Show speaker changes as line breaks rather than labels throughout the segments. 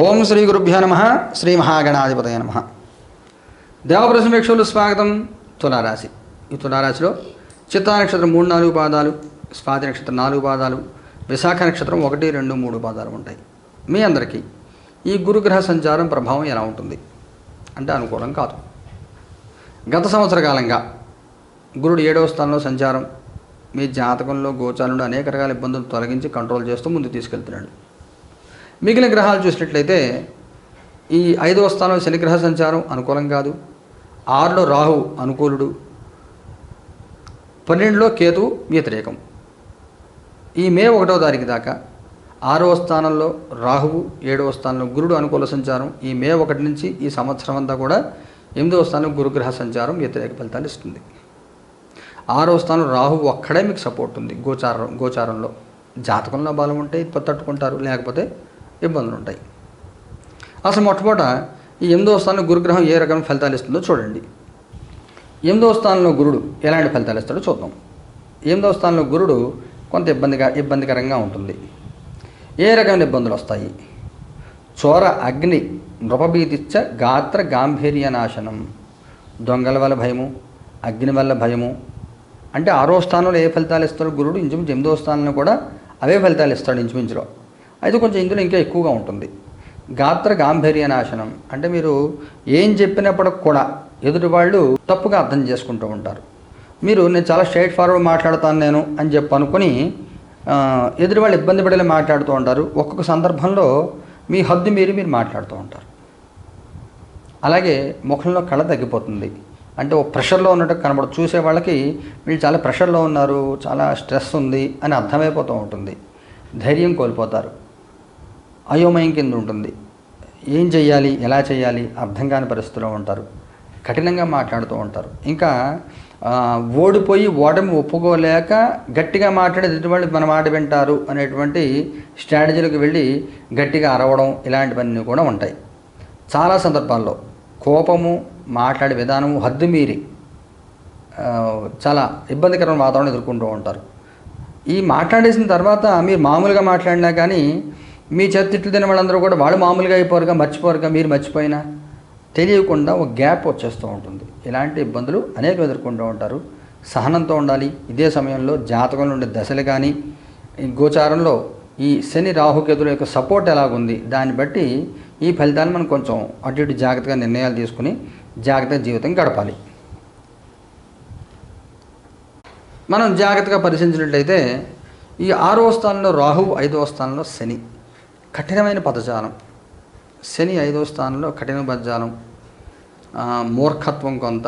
ఓం శ్రీ గురుభ్యో నమ శ్రీ మహాగణాధిపతయ నమ. దేవప్రసమేక్షలు స్వాగతం తులారాశి. ఈ తులారాశిలో చిత్తా నక్షత్రం మూడు నాలుగు పాదాలు స్వాతి నక్షత్రం నాలుగు పాదాలు విశాఖ నక్షత్రం ఒకటి రెండు మూడు పాదాలు ఉంటాయి. మీ అందరికీ ఈ గురుగ్రహ సంచారం ప్రభావం ఎలా ఉంటుంది? అంటే అనుకూలం కాదు. గత సంవత్సర కాలంగా గురుడు ఏడవ స్థానంలో సంచారం మీ జాతకంలో గోచారంలో అనేక రకాల ఇబ్బందులు తొలగించి కంట్రోల్ చేస్తూ ముందుకు తీసుకెళ్తున్నాడు. మిగిలిన గ్రహాలు చూసినట్లయితే ఈ ఐదవ స్థానం శనిగ్రహ సంచారం అనుకూలం కాదు. ఆరులో రాహు అనుకూలుడు. పన్నెండులో కేతు వ్యతిరేకం. ఈ మే ఒకటవ తారీఖు దాకా ఆరవ స్థానంలో రాహువు ఏడవ స్థానంలో గురుడు అనుకూల సంచారం ఈ మే ఒకటి నుంచి ఈ సంవత్సరం అంతా కూడా ఎనిమిదవ స్థానం గురుగ్రహ సంచారం వ్యతిరేక ఫలితాలు ఇస్తుంది. ఆరవ స్థానం రాహు ఒక్కడే మీకు సపోర్ట్ ఉంది గోచారం గోచారంలో. జాతకంలో బలం ఉంటే తట్టుకుంటారు లేకపోతే ఇబ్బందులు ఉంటాయి. అసలు మొట్టమొదట ఈ ఎనిమిదవ స్థానంలో గురుగ్రహం ఏ రకమైన ఫలితాలు ఇస్తుందో చూడండి. ఎనిమిదవ స్థానంలో గురుడు ఎలాంటి ఫలితాలు ఇస్తాడో చూద్దాం. ఎనిమిదవ స్థానంలో గురుడు కొంత ఇబ్బందిగా ఇబ్బందికరంగా ఉంటుంది. ఏ రకమైన ఇబ్బందులు వస్తాయి? చోర అగ్ని నృపభీతిచ్చ గాత్ర గాంభీర్య నాశనం. దొంగల వల్ల భయము అగ్ని వల్ల భయము. అంటే ఆరో స్థానంలో ఏ ఫలితాలు ఇస్తాడో గురుడు ఇంచుమించు ఎనిమిదో స్థానంలో కూడా అవే ఫలితాలు ఇస్తాడు ఇంచుమించులో. అయితే కొంచెం ఇందులో ఇంకా ఎక్కువగా ఉంటుంది. గాత్ర గాంభీర్య నాశనం అంటే మీరు ఏం చెప్పినప్పటికి కూడా ఎదుటి వాళ్ళు తప్పుగా అర్థం చేసుకుంటూ ఉంటారు. మీరు నేను చాలా స్ట్రైట్ ఫార్వర్డ్ మాట్లాడతాను నేను అని చెప్పి అనుకుని ఎదుటి వాళ్ళు ఇబ్బంది పడేలా మాట్లాడుతూ ఉంటారు. ఒక్కొక్క సందర్భంలో మీ హద్దు మీరు మీరు మాట్లాడుతూ ఉంటారు. అలాగే ముఖంలో కళ తగ్గిపోతుంది. అంటే ఒక ప్రెషర్లో ఉన్నట్టు కనబడు చూసే వాళ్ళకి వీళ్ళు చాలా ప్రెషర్లో ఉన్నారు చాలా స్ట్రెస్ ఉంది అని అర్థమైపోతూ ఉంటుంది. ధైర్యం కోల్పోతారు. అయోమయం కింద ఉంటుంది. ఏం చేయాలి ఎలా చేయాలి అర్థం కాని పరిస్థితిలో ఉంటారు. కఠినంగా మాట్లాడుతూ ఉంటారు. ఇంకా ఓడిపోయి ఓటమి ఒప్పుకోలేక గట్టిగా మాట్లాడే ఎటువంటి మన మాట వింటారు అనేటువంటి స్ట్రాటజీలకు వెళ్ళి గట్టిగా అరవడం ఇలాంటివన్నీ కూడా ఉంటాయి. చాలా సందర్భాల్లో కోపము మాట్లాడే విధానము హద్దు మీరి చాలా ఇబ్బందికరమైన వాతావరణం ఎదుర్కొంటూ ఉంటారు. ఈ మాట్లాడేసిన తర్వాత మీరు మామూలుగా మాట్లాడినా కానీ మీ చేతి తిట్లు తిన వాళ్ళందరూ కూడా వాళ్ళు మామూలుగా అయిపోరుగా మర్చిపోరుగా మీరు మర్చిపోయినా తెలియకుండా ఒక గ్యాప్ వచ్చేస్తూ ఉంటుంది. ఇలాంటి ఇబ్బందులు అనేక ఎదుర్కొంటూ ఉంటారు. సహనంతో ఉండాలి. ఇదే సమయంలో జాతకంలో ఉండే దశలు కానీ ఈ గోచారంలో ఈ శని రాహుకేతుల యొక్క సపోర్ట్ ఎలాగుంది దాన్ని బట్టి ఈ ఫలితాన్ని మనం కొంచెం అటు ఇటు జాగ్రత్తగా నిర్ణయాలు తీసుకుని జాగ్రత్తగా జీవితం గడపాలి. మనం జాగ్రత్తగా పరిశీలించినట్లయితే ఈ ఆరవ స్థానంలో రాహు ఐదవ స్థానంలో శని. కఠినమైన పదజాలం. శని ఐదో స్థానంలో కఠిన పదజాలం. మూర్ఖత్వం కొంత.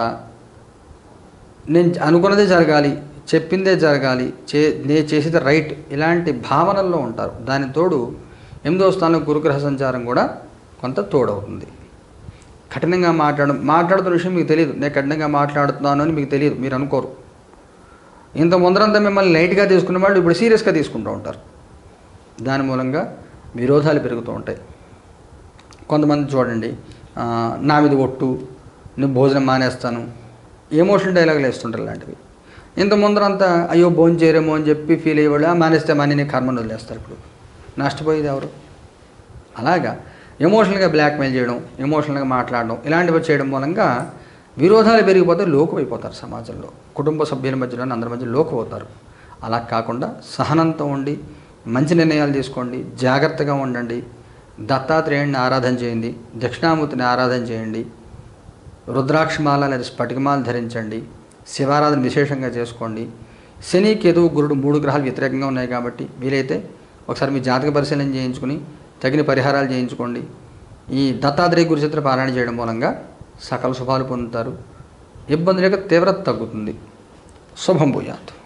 నేను అనుకున్నదే జరగాలి చెప్పిందే జరగాలి చే నేను చేసేది రైట్. ఇలాంటి భావనల్లో ఉంటారు. దాని తోడు ఎనిమిదో స్థానంలో గురుగ్రహ సంచారం కూడా కొంత తోడవుతుంది. కఠినంగా మాట్లాడడం మాట్లాడుతున్న విషయం మీకు తెలియదు. నేను కఠినంగా మాట్లాడుతున్నాను అని మీకు తెలియదు. మీరు అనుకోరు. ఇంత ముందరంతా మిమ్మల్ని లైట్గా తీసుకున్న వాళ్ళు ఇప్పుడు సీరియస్గా తీసుకుంటూ ఉంటారు. దాని మూలంగా విరోధాలు పెరుగుతూ ఉంటాయి. కొంతమంది చూడండి నా మీద ఒట్టు నేను భోజనం మానేస్తాను ఎమోషనల్ డైలాగులు వేస్తుంటారు ఇలాంటివి. ఇంత ముందరంతా అయ్యో భోజనం చేయరేమో అని చెప్పి ఫీల్ అయ్యేవాళ్ళు "ఆ, మానేస్తే మనీ నేను కర్మను వదిలేస్తారు ఇప్పుడు. నష్టపోయేది ఎవరు? అలాగా ఎమోషనల్గా బ్లాక్మెయిల్ చేయడం ఎమోషనల్గా మాట్లాడడం ఇలాంటివి చేయడం మూలంగా విరోధాలు పెరిగిపోతే లోకు అయిపోతారు సమాజంలో. కుటుంబ సభ్యుల మధ్యలో అందరి మధ్య లోకం అవుతారు అలా కాకుండా సహనంతో ఉండి మంచి నిర్ణయాలు తీసుకోండి. జాగ్రత్తగా ఉండండి. దత్తాత్రేయుడిని ఆరాధన చేయండి. దక్షిణామూర్తిని ఆరాధన చేయండి. రుద్రాక్షమాల లేదా స్ఫటికమాలు ధరించండి. శివారాధన విశేషంగా చేసుకోండి. శని కేతువు గురుడు మూడు గ్రహాలు వ్యతిరేకంగా ఉన్నాయి కాబట్టి వీలైతే ఒకసారి మీ జాతక పరిశీలన చేయించుకుని తగిన పరిహారాలు చేయించుకోండి. ఈ దత్తాత్రేయ గురుచిత్ర పారాయణ చేయడం మూలంగా సకల శుభాలు పొందుతారు. ఇబ్బంది యొక్క తీవ్రత తగ్గుతుంది. శుభం భూయాత్.